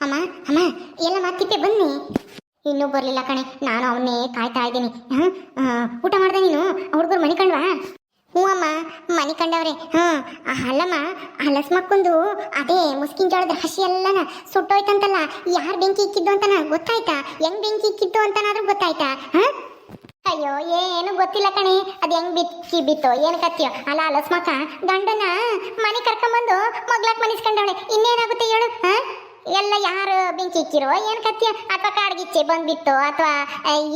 ಅಮ್ಮ ಅಮ್ಮ ಎಲ್ಲ ಮತ್ತಿಪ್ಪೆ ಬನ್ನಿ. ಇನ್ನೂ ಬರಲಿಲ್ಲ ಕಣೆ, ನಾನು ಅವನ್ನೇ ಕಾಯ್ತಾ ಇದ್ದೀನಿ. ಊಟ ಮಾಡ್ದೆ ನೀನು? ಹುಡುಗರು ಮನೆ ಕಂಡ್ವಾ? ಹ್ಞೂ ಅಮ್ಮ, ಮನೆ ಕಂಡವ್ರೆ. ಹಾಂ ಅಲ್ಲಮ್ಮ ಹಲಸ್ ಮಕ್ಕೊಂದು ಅದೇ ಮುಸ್ಕಿನ ಜೋಳದ ಹಸಿ ಎಲ್ಲನ ಸುಟ್ಟೋಯ್ತಂತಲ್ಲ, ಯಾರು ಬೆಂಕಿ ಇಕ್ಕಿದ್ದು ಅಂತನ ಗೊತ್ತಾಯ್ತಾ? ಹೆಂಗ್ ಬೆಂಕಿ ಇಕ್ಕಿದ್ದು ಅಂತನಾದ್ರೂ ಗೊತ್ತಾಯ್ತಾ? ಹಾಂ? ಅಯ್ಯೋ, ಏನು ಗೊತ್ತಿಲ್ಲ ಕಣೆ, ಅದು ಹೆಂಗ್ ಬಿಕ್ಕಿ ಬಿತ್ತೋ, ಏನು ಕತ್ತಿಯೋ. ಅಲ್ಲ ಅಲಸ್ಮಕ್ಕ ಗಂಡನ ಮನೆ ಕರ್ಕೊಂಬಂದು ಮಗ್ಲಾಕ್ ಮನಿಸ್ಕೊಂಡವಳೆ. ಇನ್ನೇನಾಗುತ್ತೆ ಹೇಳು, ಹಾ? ಎಲ್ಲ ಯಾರು ಬೆಂಕಿ ಇಕ್ಕಿರೋ? ಏನು ಕತ್ತಿಯ ಅಥವಾ ಕಾಡ್ಗಿಚ್ಚೆ ಬಂದ್ಬಿಟ್ಟು, ಅಥವಾ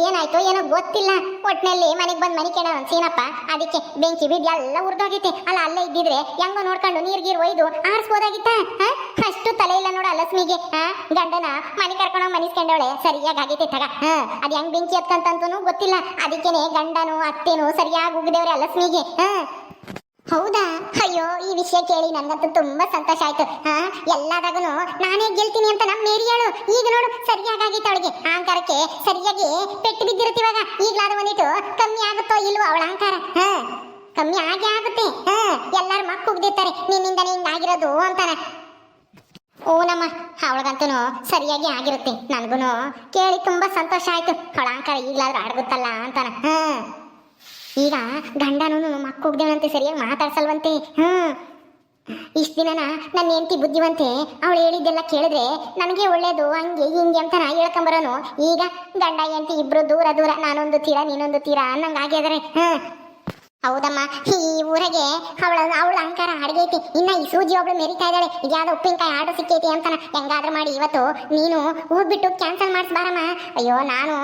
ಏನಾಯ್ತೋ ಏನೋ ಗೊತ್ತಿಲ್ಲ. ಒಟ್ಟಿನಲ್ಲಿ ಮನೆಗೆ ಬಂದು ಮನೆ ಕೆಡ ಸೀನಪ್ಪ. ಅದಕ್ಕೆ ಬೆಂಕಿ ಬಿದ್ದು ಎಲ್ಲ ಉರ್ದೋಗೈತೆ ಅಲ್ಲ, ಅಲ್ಲೇ ಇದ್ದಿದ್ರೆ ಹೆಂಗೋ ನೋಡ್ಕೊಂಡು ನೀರ್ ಗೀರು ಒಯ್ದು ಆರಿಸ್ಬೋದಾಗಿತ್ತ? ಅಷ್ಟು ತಲೆ ಇಲ್ಲ ನೋಡ ಲಕ್ಷ್ಮಿಗೆ ಗಂಡನ ಮನೆ ಕರ್ಕೊಂಡು ಮನಿಸ್ಕೊಂಡವಳೆ. ಸರಿಯಾಗಿ ಆಗೈತೆ ತಗ ಅದ್ ಹೆಂಗ್ ಬೆಂಕಿ ಹತ್ಕಂತೂ ಗೊತ್ತಿಲ್ಲ. ಅದಕ್ಕೇನೆ ಗಂಡನು, ಅತ್ತೆನು ಸರಿಯಾಗಿ ಉಗ್ದೇವ್ರೆ ಲಕ್ಷ್ಮಿಗೆ ಹಾ? ಹೌದಾ? ಅಯ್ಯೋ, ಈ ವಿಷಯ ಕೇಳಿ ನನಗಂತೂ ತುಂಬಾ ಸಂತೋಷ ಆಯ್ತು. ಹಾ ಎಲ್ಲದಾಗೂ ನಾನೇ ಗೆಲ್ತೀನಿ ಅಂತ ನಮ್ಮ ಹೇಳು. ಈಗ ನೋಡು ಸರಿಯಾಗಿ ಆಗೈತೆ ಅವಳಿಗೆ. ಅಹಂಕಾರಕ್ಕೆ ಸರಿಯಾಗಿ ಪೆಟ್ಟು ಬಿದ್ದಿರುತ್ತೆ ಇವಾಗ. ಈಗ್ಲಾದ್ರೂ ಒಂದಿಟ್ಟು ಕಮ್ಮಿ ಆಗುತ್ತೋ ಇಲ್ವೋ ಅವಳ ಅಹಂಕಾರ? ಹಾ, ಕಮ್ಮಿ ಆಗೇ ಆಗುತ್ತೆ. ಹಾ, ಎಲ್ಲಾರು ಮಕ್ಕ ನಿನ್ನಿಂದ ನಿನ್ನಿಂದನೇ ಹಿಂಗಾಗಿರೋದು ಅಂತಾನೆ ಓ ನಮ್ಮ ಅವಳಿಗಂತೂ ಸರಿಯಾಗಿ ಆಗಿರುತ್ತೆ. ನನಗೂ ಕೇಳಿ ತುಂಬಾ ಸಂತೋಷ ಆಯ್ತು. ಅವಳ ಅಹಂಕಾರ ಈಗ್ಲಾದ್ರೂ ಅಡಗುತ್ತಲ್ಲ ಅಂತಾನ. ಹಾ. ಈಗ ಗಂಡನೂ ಮಕ್ಕ ಹೋಗ್ದೇವಂತೆ ಸರಿಯಾಗಿ ಮಾತಾಡ್ಸಲ್ವಂತೆ ಹ್ಞೂ ಇಷ್ಟು ದಿನನ ನನ್ನ ಹೆಂಡತಿ ಬುದ್ಧಿವಂತೆ, ಅವಳು ಹೇಳಿದ್ದೆಲ್ಲ ಕೇಳಿದ್ರೆ ನನಗೆ ಒಳ್ಳೇದು, ಹಂಗೆ ಹಿಂಗೆ ಅಂತ ನಾ ಹೇಳ್ಕೊಂಬರೋನು. ಈಗ ಗಂಡ ಹೆಂಡತಿ ಇಬ್ರು ದೂರ ದೂರ ನಾನೊಂದು ತೀರಾ ನೀನೊಂದು ತೀರಾ ಅನ್ನಂಗೆ ಆಗ್ಯದ್ರೆ, ಹ್ಮ್. ಹೌದಮ್ಮ. ಈ ಊರಿಗೆ ಅವಳ ಅವಳ ಅಹಂಕಾರ ಅಡ್ಗೈತಿ. ಇನ್ನ ಈ ಸೂಜಿ ಒಬ್ಳು ಮೆರಿತಾ ಇದ್ದಾಳೆ. ಇದ್ಯಾವ್ದೋ ಉಪ್ಪಿನಕಾಯಿ ಆರ್ಡರ್ ಸಿಕ್ಕೈತಿ ಅಂತಾನ. ಹೆಂಗಾದ್ರೂ ಮಾಡಿ ಇವತ್ತು ನೀನು ಹೋಗ್ಬಿಟ್ಟು ಕ್ಯಾನ್ಸಲ್ ಮಾಡಿಸ್ಬಾರಮ್ಮ. ಅಯ್ಯೋ, ನಾನು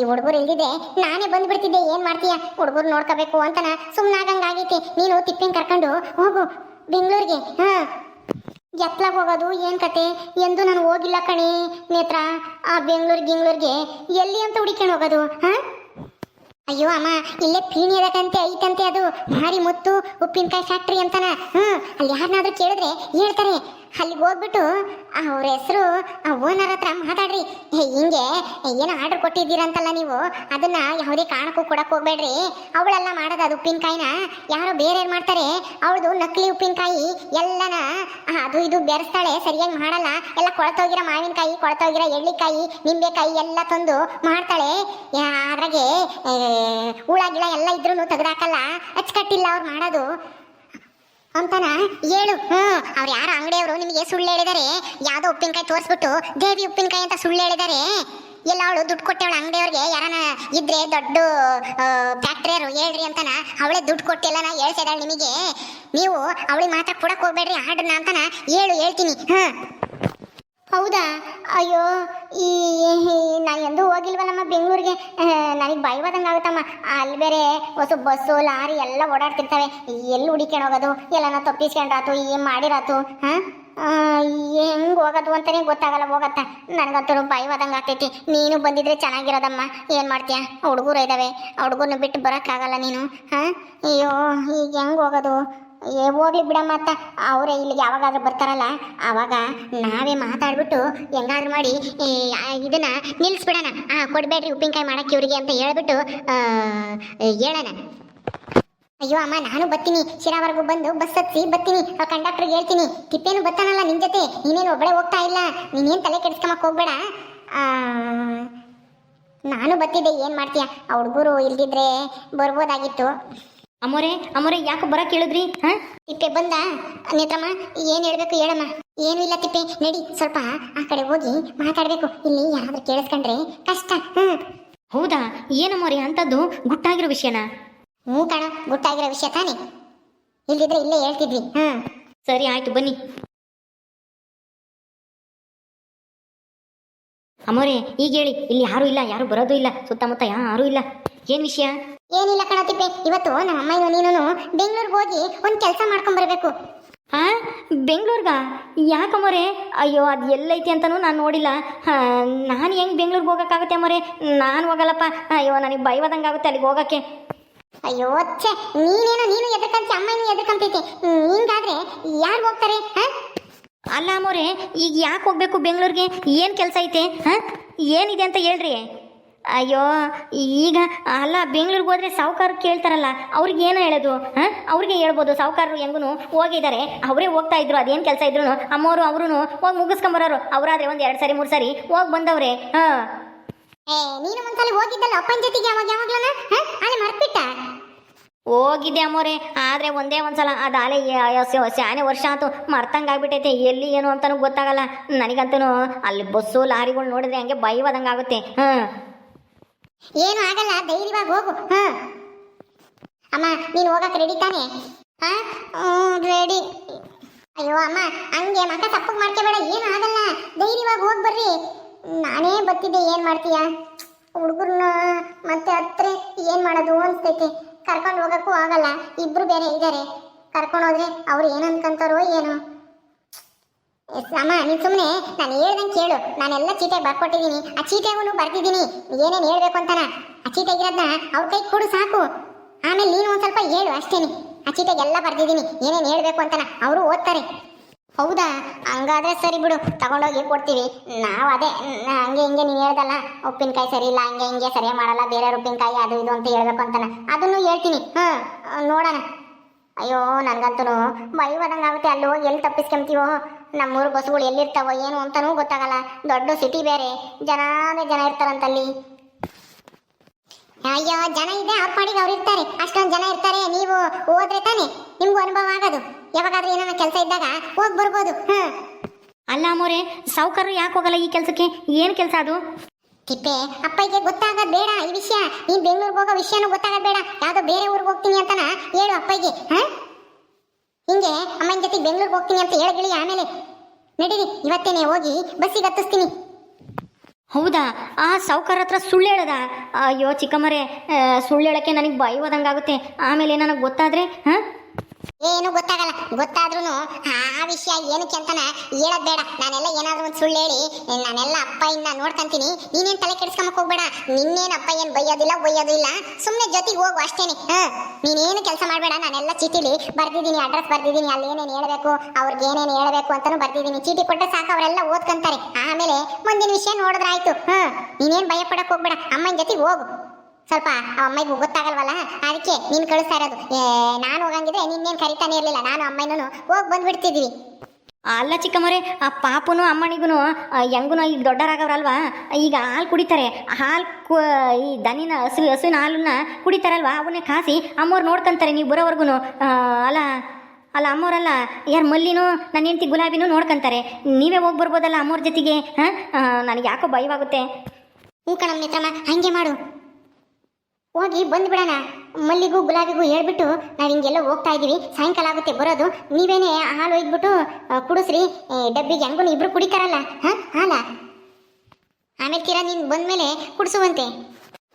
ಈ ಹುಡುಗರು ಇಲ್ದಿದೆ ನಾನೇ ಬಂದ್ಬಿಡ್ತಿದ್ದೆ. ಏನ್ ಮಾಡ್ತೀಯ? ಹುಡುಗರು ನೋಡ್ಕೋಬೇಕು ಅಂತನ. ಸುಮ್ಮನಾಗಂಗಾಗೈತಿ ನೀನು ತಿಪ್ಪಿನ ಕರ್ಕೊಂಡು ಹೋಗು. ಬೆಂಗಳೂರಿಗೆ. ಹಾ. ಎತ್ಲಾಗ ಹೋಗೋದು ಏನ್ ಕತೆ? ಎಂದು ನಾನು ಹೋಗಿಲ್ಲ ಕಣಿ ನೇತ್ರ. ಆ ಬೆಂಗಳೂರು ಬೆಂಗಳೂರಿಗೆ ಎಲ್ಲಿ ಅಂತ ಹುಡುಕೊಂಡು ಹೋಗೋದು? ಹಾ? ಅಯ್ಯೋ ಅಮ್ಮ, ಇಲ್ಲೇ ಪೀಣಿಯದಕ್ಕಂತೆ ಐತಂತೆ ಅದು. ಭಾರಿ ಮುತ್ತು ಉಪ್ಪಿನಕಾಯಿ ಫ್ಯಾಕ್ಟ್ರಿ ಅಂತಾನ. ಹ್ಮ್, ಅಲ್ಲಿ ಯಾರನ್ನಾದ್ರೂ ಕೇಳಿದ್ರೆ ಹೇಳ್ತಾರೆ. ಅಲ್ಲಿಗೆ ಹೋಗ್ಬಿಟ್ಟು ಅವ್ರ ಹೆಸರು ಓನರ್ ಹತ್ರ ಮಾತಾಡ್ರಿ. ಹಿಂಗೆ ಏನು ಆರ್ಡರ್ ಕೊಟ್ಟಿದ್ದೀರಂತಲ್ಲ ನೀವು? ಅದನ್ನ ಯಾವುದೇ ಕಾರಣಕ್ಕೂ ಕೊಡಕ್ಕೆ ಹೋಗ್ಬೇಡ್ರಿ. ಅವಳೆಲ್ಲ ಮಾಡೋದು ಅದು ಉಪ್ಪಿನಕಾಯಿನ. ಯಾರೋ ಬೇರೆ ಮಾಡ್ತಾರೆ. ಅವಳದು ನಕಲಿ ಉಪ್ಪಿನಕಾಯಿ, ಎಲ್ಲನ ಅದು ಇದು ಬೆರೆಸ್ತಾಳೆ, ಸರಿಯಾಗಿ ಮಾಡಲ್ಲ. ಎಲ್ಲ ಕೊಳತೋಗಿರೋ ಮಾವಿನಕಾಯಿ, ಕೊಳತೋಗಿರೋ ಎಳ್ಳಿಕಾಯಿ, ನಿಂಬೆಕಾಯಿ ಎಲ್ಲ ತಂದು ಮಾಡ್ತಾಳೆ. ಅದ್ರಾಗೆ ಹುಳ ಗಿಳ ಎಲ್ಲ ಇದ್ರೂ ತೆಗೆದಾಕಲ್ಲ. ಅಚ್ಚುಕಟ್ಟಿಲ್ಲ ಅವ್ರು ಮಾಡೋದು. ಅಂತಾನ? ಹೇಳು. ಹ್ಮ್. ಅವ್ರು ಯಾರ ಅಂಗಡಿಯವರು ನಿಮಗೆ ಸುಳ್ಳು ಹೇಳಿದಾರೆ. ಯಾವ್ದೋ ಉಪ್ಪಿನಕಾಯಿ ತೋರಿಸ್ಬಿಟ್ಟು ದೇವಿ ಉಪ್ಪಿನಕಾಯಿ ಅಂತ ಸುಳ್ಳು ಹೇಳಿದಾರೆ. ಎಲ್ಲ ಅವಳು ದುಡ್ಡು ಕೊಟ್ಟವಳು ಅಂಗಡಿಯವ್ರಿಗೆ. ಯಾರನ ಇದ್ರೆ ದೊಡ್ಡ ಫ್ಯಾಕ್ಟ್ರಿಯರು ಹೇಳ್ರಿ ಅಂತಾನ. ಅವಳೇ ದುಡ್ಡು ಕೊಟ್ಟಿಲ್ಲ ನಾ ಹೇಳ್ಸಿದಾಳೆ ನಿಮಗೆ. ನೀವು ಅವಳಿಗೆ ಮಾತ್ರ ಕೊಡಕ್ ಹೋಗ್ಬೇಡ್ರಿ ಆರ್ಡರ್ನ ಅಂತಾನ. ಹೇಳು, ಹೇಳ್ತೀನಿ. ಹಾ ಹೌದಾ? ಅಯ್ಯೋ, ಈ ನಾ ಎಂದೂ ಹೋಗಿಲ್ವಲ್ಲಮ್ಮ ಬೆಂಗಳೂರಿಗೆ? ನನಗೆ ಭಯವಾದಂಗೆ ಆಗುತ್ತಮ್ಮ. ಅಲ್ಲಿ ಬೇರೆ ಹೊಸ ಬಸ್ಸು, ಲಾರಿ ಎಲ್ಲ ಓಡಾಡ್ತಿರ್ತವೆ. ಎಲ್ಲಿ ಹುಡಿಕೊಂಡು ಹೋಗೋದು? ಎಲ್ಲನ ತಪ್ಪಿಸ್ಕೊಂಡ್ರಾತು? ಏನು ಮಾಡಿರಾತು? ಹಾಂ? ಹೆಂಗೆ ಹೋಗೋದು ಅಂತಲೇ ಗೊತ್ತಾಗಲ್ಲ, ಹೋಗತ್ತ. ನನಗಂತೂ ಭಯವಾದಂಗೆ ಆಗ್ತೈತಿ. ನೀನು ಬಂದಿದ್ರೆ ಚೆನ್ನಾಗಿರೋದಮ್ಮ. ಏನು ಮಾಡ್ತೀಯ? ಹುಡುಗರು ಇದ್ದಾವೆ ಹುಡುಗರನ್ನ ಬಿಟ್ಟು ಬರೋಕ್ಕಾಗಲ್ಲ ನೀನು. ಹಾಂ? ಅಯ್ಯೋ, ಈಗ ಹೆಂಗೆ ಹೋಗೋದು? ಏ, ಹೋಗ್ಲಿ ಬಿಡಮ್ಮ ಅತ್ತ. ಅವರೇ ಇಲ್ಲಿಗೆ ಯಾವಾಗಾದ್ರೂ ಬರ್ತಾರಲ್ಲ, ಆವಾಗ ನಾವೇ ಮಾತಾಡ್ಬಿಟ್ಟು ಹೆಂಗಾದ್ರೂ ಮಾಡಿ ಇದನ್ನ ನಿಲ್ಲಿಸ್ಬಿಡೋಣ ಆ, ಕೊಡ್ಬೇಡ್ರಿ ಉಪ್ಪಿನಕಾಯಿ ಮಾಡಕ್ಕೆ ಇವರಿಗೆ ಅಂತ ಹೇಳ್ಬಿಟ್ಟು ಹೇಳೋಣ. ಅಯ್ಯೋ ಅಮ್ಮ, ನಾನು ಬರ್ತೀನಿ. ಶಿರಾವರೆಗೂ ಬಂದು ಬಸ್ ಹತ್ತಿ ಬರ್ತೀನಿ. ಕಂಡಕ್ಟರ್ಗೆ ಹೇಳ್ತೀನಿ. ತಿಪ್ಪೇನು ಬರ್ತಾನಲ್ಲ ನಿನ್ನ ಜೊತೆ? ನೀನೇನು ಒಬ್ಬಳೆ ಹೋಗ್ತಾ ಇಲ್ಲ? ನೀನೇನು ತಲೆ ಕೆಡಿಸ್ಕೊಂಬಕ್ ಹೋಗ್ಬೇಡ? ನಾನು ಬರ್ತಿದ್ದೆ. ಏನು ಮಾಡ್ತೀಯ? ಆ ಹುಡುಗರು ಇಲ್ದಿದ್ರೆ ಬರ್ಬೋದಾಗಿತ್ತು. ಅಮ್ಮೋರೆ ಅಮ್ಮೋರೆ ಯಾಕೆ ಬರಕ್ಕೆ ಕೇಳಿದ್ರಿ? ಹಾ? ತಿಪ್ಪೆ ಬಂದ? ನೇತ್ರಮ್ಮ ಏನ್ ಹೇಳ್ಬೇಕು ಹೇಳಮ್ಮ. ಏನು ಇಲ್ಲ ತಿಪ್ಪೆ ನಡಿ ಸ್ವಲ್ಪ ಆ ಕಡೆ ಹೋಗಿ ಮಾತಾಡ್ಬೇಕು. ಇಲ್ಲಿ ಯಾರಾದ್ರೂ ಕೇಳಿಸ್ಕೊಂಡ್ರೆ ಕಷ್ಟ ಹ್ಮ್. ಹೌದಾ? ಏನಮ್ಮೋರೆ ಅಂಥದ್ದು ಗುಟ್ಟಾಗಿರೋ ವಿಷಯನಾ? ಹ್ಞೂ ಕಣ ಗುಟ್ಟಾಗಿರೋ ವಿಷಯ ತಾನೆ. ಇಲ್ದಿದ್ರೆ ಇಲ್ಲೇ ಹೇಳ್ತಿದ್ವಿ ಹ್ಞೂ ಸರಿ ಆಯ್ತು ಬನ್ನಿ. ಅಮೋರೆ ಈಗ ಹೇಳಿ ಇಲ್ಲಿ ಯಾರು ಇಲ್ಲ ಯಾರು ಬರೋದು ಇಲ್ಲ ಸುತ್ತಮುತ್ತ ಯಾರೂ ಇಲ್ಲ. ಏನು ವಿಷಯ? ಏನಿಲ್ಲ ಕಣತಿಪ್ಪೆ ಇವತ್ತು ನಮ್ಮ ಅಮ್ಮ ನೀನು ಬೆಂಗಳೂರಿಗೆ ಹೋಗಿ ಒಂದು ಕೆಲಸ ಮಾಡ್ಕೊಂಡ್ ಬರ್ಬೇಕು. ಹಾ? ಯಾಕ ಯಾಕಮ್ಮೋರೆ ಅಯ್ಯೋ ಅದು ಎಲ್ಲೈತಿ ಅಂತನೂ ನಾನು ನೋಡಿಲ್ಲ. ನಾನು ಹೆಂಗೆ ಬೆಂಗಳೂರಿಗೆ ಹೋಗೋಕ್ಕಾಗುತ್ತೆ ಅಮ್ಮೋರೆ? ನಾನು ಹೋಗಲ್ಲಪ್ಪ. ಅಯ್ಯೋ ನನಗೆ ಭಯವಾದಂಗೆ ಆಗುತ್ತೆ ಅಲ್ಲಿಗೆ ಹೋಗೋಕ್ಕೆ. ಅಯ್ಯೋ ಛೆ ನೀನೇನು ನೀನು ಎದ್ರಕಂತಿ ಅಮ್ಮ ನೀನು ಎದ್ರಕಂತೈತೆ. ಹಿಂಗಾದ್ರೆ ಯಾರು ಹೋಗ್ತಾರೆ ಹಾ? ಅಲ್ಲ ಅಮ್ಮೋರೆ ಈಗ ಯಾಕೆ ಹೋಗ್ಬೇಕು ಬೆಂಗಳೂರಿಗೆ? ಏನು ಕೆಲಸ ಐತೆ ಹಾಂ? ಏನಿದೆ ಅಂತ ಹೇಳ್ರಿ. ಅಯ್ಯೋ ಈಗ ಅಲ್ಲ ಬೆಂಗ್ಳೂರಿಗೆ ಹೋದ್ರೆ ಸಾವುಕಾರ ಕೇಳ್ತಾರಲ್ಲ ಅವ್ರಿಗೆ ಏನು ಹೇಳೋದು? ಹಾಂ? ಅವ್ರಿಗೆ ಹೇಳ್ಬೋದು ಸಾವುಕಾರರು ಹೆಂಗೂ ಹೋಗಿದ್ದಾರೆ ಅವರೇ ಹೋಗ್ತಾ ಇದ್ರು ಅದೇನು ಕೆಲಸ ಇದ್ರು ಅಮ್ಮವರು ಅವರು ಹೋಗಿ ಮುಗಿಸ್ಕೊಂಬರೋರು ಅವರಾದ್ರೆ ಒಂದು ಎರಡು ಸಾರಿ ಮೂರು ಸಾರಿ ಹೋಗಿ ಬಂದವ್ರೆ ಹಾಂ. ಏ ನೀನು ಒಂದ್ಸಲ ಹೋಗಿದ್ದಲ್ಲ ಅಪ್ಪನ ಜೊತೆಗೆ ಯಾವಾಗ ಯಾವಾಗ್ಲನ? ಅಲ್ಲಿ ಮರ್ತಿಟ್ಟ ಹೋಗಿದ್ದೆ ಅಮ್ಮೋರೆ ಆದರೆ ಒಂದೇ ಒಂದ್ಸಲ ಅದು ಅಲೆ ಆನೆ ವರ್ಷ ಆಯ್ತು ಮರ್ತಂಗಾಗ್ಬಿಟ್ಟೈತೆ ಎಲ್ಲಿ ಏನು ಅಂತಲೂ ಗೊತ್ತಾಗಲ್ಲ ನನಗಂತೂ ಅಲ್ಲಿ ಬಸ್ಸು ಲಾರಿಗಳು ನೋಡಿದ್ರೆ ಹಂಗೆ ಭಯವಾದಂಗೆ ಆಗುತ್ತೆ ಹಾಂ. ಏನು ಆಗಲ್ಲ, ಧೈರ್ಯವಾಗಿ ಹೋಗು, ಹಾ. ಅಮ್ಮ, ನೀನು ಹೋಗಕ್ಕೆ ರೆಡಿ ತಾನೆ? ರೆಡಿ ಅಯ್ಯೋ, ಅಮ್ಮ, ಹಂಗೆ ಮಕ ತಪ್ಪು ಮಾಡ್ಕೋಬೇಡ, ಏನು ಆಗಲ್ಲ. ಧೈರ್ಯವಾಗಿ ಹೋಗಿ ಬರ್ರಿ. ನಾನೇ ಬರ್ತಿದ್ದೆ ಏನು ಮಾಡ್ತೀಯ? ಹುಡುಗರನ್ನ ಮತ್ತೆ ಹತ್ರ ಏನು ಮಾಡೋದು ಅನ್ಸ್ತೈತೆ. ಕರ್ಕೊಂಡು ಹೋಗಕ್ಕೂ ಆಗಲ್ಲ, ಇಬ್ರು ಬೇರೆ ಇದ್ದಾರೆ ಕರ್ಕೊಂಡು ಹೋದ್ರೆ ಅವ್ರು ಏನು ಅನ್ಕೊಂತಾರೋ ಏನು. ಅಮ್ಮ ನೀನ್ ಸುಮ್ಮನೆ ನಾನು ಹೇಳ್ದಂಗೆ ಕೇಳು. ನಾನೆಲ್ಲ ಚೀಟೆ ಬರ್ಕೊಟ್ಟಿದ್ದೀನಿ ಆ ಚೀಟೆಗೂ ಬರ್ತಿದ್ದೀನಿ ಏನೇನು ಹೇಳ್ಬೇಕು ಅಂತಾನ? ಆ ಚೀಟೆಗಿರೋದನ್ನ ಅವ್ರ ಕೈ ಕೊಡು ಸಾಕು. ಆಮೇಲೆ ನೀನು ಒಂದು ಸ್ವಲ್ಪ ಹೇಳು ಅಷ್ಟೇನೆ. ಆ ಚೀಟೆಗೆಲ್ಲ ಬರ್ತಿದ್ದೀನಿ ಏನೇನು ಹೇಳಬೇಕು ಅಂತಾನ? ಅವರು ಓದ್ತಾರೆ. ಹೌದಾ? ಹಂಗಾದ್ರೆ ಸರಿ ಬಿಡು. ತಗೊಂಡೋಗಿ ಕೊಡ್ತೀವಿ. ನಾವು ಅದೇ ಹಂಗೆ ಹಿಂಗೆ ನೀನು ಹೇಳ್ದಲ್ಲ. ಉಪ್ಪಿನಕಾಯಿ ಸರಿ ಇಲ್ಲ, ಹಂಗೆ ಹಿಂಗೆ ಸರಿಯಾಗಿ ಮಾಡಲ್ಲ, ಬೇರೆ ಉಪ್ಪಿನಕಾಯಿ ಅದು ಇದು ಅಂತ ಹೇಳ್ಬೇಕು ಅಂತಾನ. ಅದನ್ನು ಹೇಳ್ತೀನಿ. ಹಾಂ, ನೋಡೋಣ. ಅಯ್ಯೋ ನನಗಂತೂ ಭಯವಾದಂಗೆ ಆಗುತ್ತೆ. ಅಲ್ಲಿ ಹೋಗಿ ಎಲ್ಲಿ ತಪ್ಪಿಸ್ಕೊಂತೀವೋ? ನಮ್ಮೂರು ಬಸ್ಗಳು ಎಲ್ಲಿರ್ತಾವೋ ಏನು ಅಂತನೂ ಗೊತ್ತಾಗಲ್ಲ. ದೊಡ್ಡ ಸಿಟಿ ಬೇರೆ. ಜನಾನೇ ಜನ ಇರ್ತಾರಂತಲ್ಲಿ. ಅಯ್ಯೋ ಜನ ಇದೆ. ಅವ್ರ ಪಾಡಿಗೆ ಅವ್ರು ಇರ್ತಾರೆ. ಅಷ್ಟೊಂದು ಜನ ಇರ್ತಾರೆ. ನೀವು ಹೋದ್ರೆ ತಾನೆ ನಿಮ್ಗೂ ಅನುಭವ ಆಗೋದು. ಯಾವಾಗಾದ್ರೂ ಏನಾರ ಕೆಲಸ ಇದ್ದಾಗ ಹೋಗಿ ಬರ್ಬೋದು. ಹ್ಞೂ ಅಲ್ಲ ಅಮ್ಮೋರೆ ಸಾವುಕಾರರು ಯಾಕೆ ಹೋಗಲ್ಲ ಈ ಕೆಲಸಕ್ಕೆ? ಏನು ಕೆಲಸ ಅದು? ತಿಪ್ಪೆ ಅಪ್ಪಗೆ ಗೊತ್ತಾಗೋದು ಬೇಡ ಈ ವಿಷಯ. ನೀನ್ ಬೆಂಗಳೂರಿಗೆ ಹೋಗೋ ವಿಷಯನೂ ಗೊತ್ತಾಗೋದು ಬೇಡ. ಯಾವುದೋ ಬೇರೆ ಊರಿಗೆ ಹೋಗ್ತೀನಿ ಅಂತನ ಹೇಳು ಅಪ್ಪಗೆ ಹಾ ಹಿಂಗೆ ಅಮ್ಮನ ಜೊತೆ ಬೆಂಗಳೂರಿಗೆ ಹೋಗ್ತೀನಿ ಅಂತ ಹೇಳಗಿಳಿ ಆಮೇಲೆ. ನಡೀರಿ, ಇವತ್ತೇನೆ ಹೋಗಿ ಬಸ್ಸಿಗೆ ಹತ್ತಿಸ್ತೀನಿ. ಹೌದಾ? ಆ ಸಾವುಕಾರ ಹತ್ರ ಸುಳ್ಳು ಹೇಳದ? ಅಯ್ಯೋ ಚಿಕ್ಕಮ್ಮರೇ ಸುಳ್ಳು ಹೇಳಕ್ಕೆ ನನಗೆ ಭಯವಾದಂಗಾಗುತ್ತೆ ಆಮೇಲೆ ನನಗೆ ಗೊತ್ತಾದ್ರೆ, ಹಾಂ? ಏನು ಗೊತ್ತಾಗಲ್ಲ. ಗೊತ್ತಾದ್ರೂ ಆ ವಿಷಯ ಏನಕ್ಕೆ ಅಂತನ ಹೇಳೋದ್ ಬೇಡ. ನಾನೆಲ್ಲ ಏನಾದ್ರು ಒಂದು ಸುಳ್ಳು ಹೇಳಿ, ನಾನೆಲ್ಲ ಅಪ್ಪಯಿಂದ ನೋಡ್ಕೊಂತೀನಿ ನೀನೇನ್ ತಲೆ ಕೆಡಿಸ್ಕೊಂಬಕ್ ಹೋಗ್ಬೇಡ. ನಿನ್ನೇನು ಅಪ್ಪ ಏನ್ ಬೈಯೋದಿಲ್ಲ ಬೈಯೋದು ಇಲ್ಲ. ಸುಮ್ಮನೆ ಜೊತೆಗೆ ಹೋಗು ಅಷ್ಟೇನೆ. ಹಾ. ನೀನೇನು ಕೆಲಸ ಮಾಡಬೇಡ. ನಾನೆಲ್ಲ ಚೀಟಿಲಿ ಬರ್ದಿದ್ದೀನಿ, ಅಡ್ರೆಸ್ ಬರ್ದಿದ್ದೀನಿ ಅಲ್ಲಿ ಏನೇನು ಹೇಳಬೇಕು, ಅವ್ರಿಗೆ ಏನೇನು ಹೇಳಬೇಕು ಅಂತಾನು ಬರ್ದಿದ್ದೀನಿ. ಚೀಟಿ ಕೊಟ್ಟರೆ ಸಾಕು, ಅವರೆಲ್ಲ ಓದ್ಕೊಂತಾರೆ. ಆಮೇಲೆ ಮುಂದಿನ ವಿಷಯ ನೋಡಿದ್ರಾಯ್ತು ಹಾ. ನೀನೇನು ಭಯ ಪಡಕ್ ಹೋಗ್ಬೇಡ. ಅಮ್ಮನ ಜೊತೆಗೆ ಹೋಗು. ಸ್ವಲ್ಪ ಆ ಅಮ್ಮಗೆ ಗೊತ್ತಾಗಲ್ವಲ್ಲ? ಅದಕ್ಕೆ ನೀನ್ ಕಳಿಸ್ತಾ ಇರೋದು. ನಾನು ಹೋಗಂಗಿದ್ರೆ ನಿನ್ನೇನು ಕರಿತಾನೆ ಇರಲಿಲ್ಲ. ನಾನು ಅಮ್ಮನೂ ಹೋಗಿ ಬಂದ್ಬಿಡ್ತಿದ್ವಿ. ಅಲ್ಲ ಚಿಕ್ಕಮ್ಮರೇ ಆ ಪಾಪನು ಅಮ್ಮನಿಗೂ ಹೆಂಗೂ ಈಗ ದೊಡ್ಡರಾಗವ್ರಲ್ವಾ? ಈಗ ಹಾಲು ಕುಡಿತಾರೆ. ಹಾಲು ಕು ಈ ದನಿನ ಹಸು ಹಸುವಿನ ಹಾಲನ್ನ ಕುಡಿತಾರಲ್ವಾ? ಅವನ್ನೇ ಕಾಸಿ ಅಮ್ಮವ್ರು ನೋಡ್ಕೊಂತಾರೆ ನೀವು ಬರೋವರೆಗೂ ಅಲ್ಲ ಅಲ್ಲ ಅಮ್ಮವ್ರಲ್ಲ ಯಾರು ಮಲ್ಲಿನೂ ನನ್ನ ಹೆಂಡತಿ ಗುಲಾಬಿನೂ ನೋಡ್ಕೊಂತಾರೆ. ನೀವೇ ಹೋಗಿ ಬರ್ಬೋದಲ್ಲ ಅಮ್ಮವ್ರ ಜೊತೆಗೆ ಹಾಂ? ನನಗೆ ಯಾಕೋ ಭಯವಾಗುತ್ತೆ. ಹ್ಞೂ ಕಣಮ್ಮ ಮಿತ್ರಮ್ಮ ಹಂಗೆ ಮಾಡು. ಹೋಗಿ ಬಂದ್ಬಿಡೋಣ ಮಲ್ಲಿಗೂ ಗುಲಾಬಿಗೂ ಹೇಳ್ಬಿಟ್ಟು ನಾವು ಹಿಂಗೆಲ್ಲ ಹೋಗ್ತಾ ಇದ್ದೀವಿ ಸಾಯಂಕಾಲ ಆಗುತ್ತೆ ಬರೋದು. ನೀವೇನೇ ಹಾಲು ಒಯ್ದ್ಬಿಟ್ಟು ಕುಡಿಸ್ರಿ. ಡಬ್ಬಿಗೆ ಹೆಂಗೂ ಇಬ್ರು ಕುಡಿತಾರಲ್ಲ? ಹಾಂ? ಹಾಲ? ಆಮೇಲೆ ತೀರಾ ನೀನು ಬಂದಮೇಲೆ ಕುಡಿಸುವಂತೆ.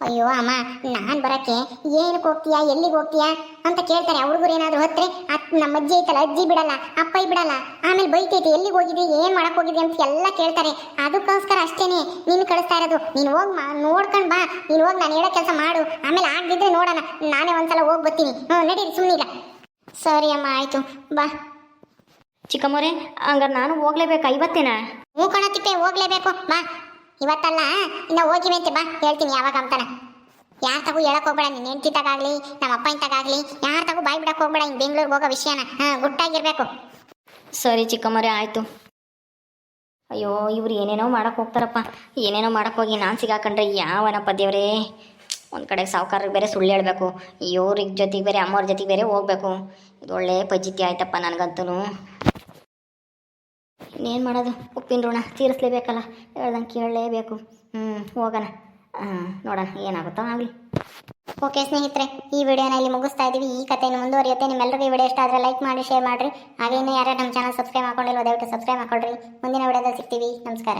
ಅಯ್ಯೋ ಅಮ್ಮ ನಾನು ಬರಕ್ಕೆ ಏನಕ್ಕೆ ಹೋಗ್ತೀಯಾ ಎಲ್ಲಿಗೆ ಹೋಗ್ತೀಯಾ ಅಂತ ಕೇಳ್ತಾರೆ. ಹುಡುಗರು ಏನಾದ್ರು ಹೊತ್ತ್ರೆ ಅತ್ ನಮ್ಮ ಅಜ್ಜಿ ಐತಲ್ಲ ಅಜ್ಜಿ ಬಿಡಲ್ಲ ಅಪ್ಪಯ್ ಬಿಡಲ್ಲ ಆಮೇಲೆ ಬೈತೈತೆ ಎಲ್ಲಿಗೆ ಹೋಗಿದ್ರಿ ಏನು ಮಾಡಕ್ ಹೋಗಿದ್ರಿ ಅಂತ ಎಲ್ಲ ಕೇಳ್ತಾರೆ. ಅದಕ್ಕೋಸ್ಕರ ಅಷ್ಟೇನೆ ನೀನು ಕಳಿಸ್ತಾ ಇರೋದು. ನೀನು ಹೋಗ್ ಮಾ ನೋಡ್ಕೊಂಡು ಬಾ. ನೀನು ಹೋಗ್ ನಾನು ಹೇಳೋ ಕೆಲಸ ಮಾಡು. ಆಮೇಲೆ ಆಗದಿದ್ರೆ ನೋಡೋಣ. ನಾನೇ ಒಂದ್ಸಲ ಹೋಗಿ ಬರ್ತೀನಿ. ಹ್ಞೂ ನಡೀರಿ ಸುಮ್ಮನಿಲ್ಲ ಸರಿ ಅಮ್ಮ ಆಯ್ತು. ಬಾ. ಚಿಕ್ಕಮ್ಮರೇ ಹಂಗಾರೆ ನಾನು ಹೋಗ್ಲೇಬೇಕು? ಐವತ್ತೇನಾ ಹ್ಞೂ ಕಣತಿಪ್ಪೆ ಹೋಗ್ಲೇಬೇಕು. ಬಾ. ಇವತ್ತಲ್ಲ ಇನ್ನ ಹೋಗಿವೆ ಅಂತೆ, ಬಾ, ಹೇಳ್ತೀನಿ ಯಾವಾಗ ಅಂತಾನ. ಯಾರ ತಗೋ ಹೇಳಕ್ ಹೋಗ್ಬೇಡ ನಿನ್ನ ಹೆಂಡತಿ ತಗಾಗ್ಲಿ ನಮ್ಮ ಅಪ್ಪನ ತಗಾಗ್ಲಿ, ಯಾರ ತಗೋ ಬಾಯ್ ಬಿಡಕ್ ಹೋಗ್ಬೇಡ ಹಿಂಗೆ ಬೆಂಗ್ಳೂರಿಗೆ ಹೋಗೋ ವಿಷಯನ. ಹಾ, ಗುಟ್ಟಾಗಿರ್ಬೇಕು. ಸರಿ ಚಿಕ್ಕಮ್ಮರೇ, ಆಯ್ತು. ಅಯ್ಯೋ, ಇವ್ರು ಏನೇನೋ ಮಾಡಕ್ ಹೋಗ್ತಾರಪ್ಪ. ಏನೇನೋ ಮಾಡಕ್ ಹೋಗಿ ನಾನು ಸಿಗಾಕೊಂಡ್ರೆ ಯಾವನಪ್ಪ ದೇವ್ರೇ ಒಂದು ಕಡೆ ಸಾವುಕಾರ ಬೇರೆ ಸುಳ್ಳು ಹೇಳಬೇಕು. ಇವ್ರಿಗೆ ಜೊತೆಗೆ ಬೇರೆ, ಅಮ್ಮವ್ರ ಜೊತೆಗೆ ಬೇರೆ ಹೋಗ್ಬೇಕು. ಇದು ಒಳ್ಳೆ ಪಜಿತಿ ಆಯ್ತಪ್ಪ ನನಗಂತೂ ಇನ್ನೇನು ಮಾಡೋದು? ಉಪ್ಪಿನ ಋಣ ತೀರಿಸ್ಲೇಬೇಕಲ್ಲ. ಹೇಳ್ದಂಗೆ ಕೇಳಲೇಬೇಕು. ಹ್ಞೂ ಹೋಗೋಣ. ನೋಡೋಣ ಏನಾಗುತ್ತೋ ಆಗಲಿ. ಓಕೆ ಸ್ನೇಹಿತರೆ, ಈ ವಿಡಿಯೋನ ಇಲ್ಲಿ ಮುಗಿಸ್ತಾ ಇದ್ದೀವಿ ಈ ಕಥೆಯನ್ನು ಮುಂದುವರಿಯುತ್ತೆ. ನಿಮ್ಮೆಲ್ಲರಿಗೂ ಈ ವಿಡಿಯೋ ಇಷ್ಟ ಆದರೆ ಲೈಕ್ ಮಾಡಿ, ಶೇರ್ ಮಾಡಿರಿ. ಹಾಗೆ ಇನ್ನೂ ಯಾರು ನಮ್ಮ ಚಾನಲ್ ಸಬ್ಸ್ಕ್ರೈಬ್ ಮಾಡ್ಕೊಂಡಿಲ್ಲ ದಯವಿಟ್ಟು ಸಬ್ಸ್ಕ್ರೈಬ್ ಮಾಡ್ಕೊಳ್ರಿ. ಮುಂದಿನ ವಿಡಿಯೋದಲ್ಲಿ ಸಿಗ್ತೀವಿ. ನಮಸ್ಕಾರ.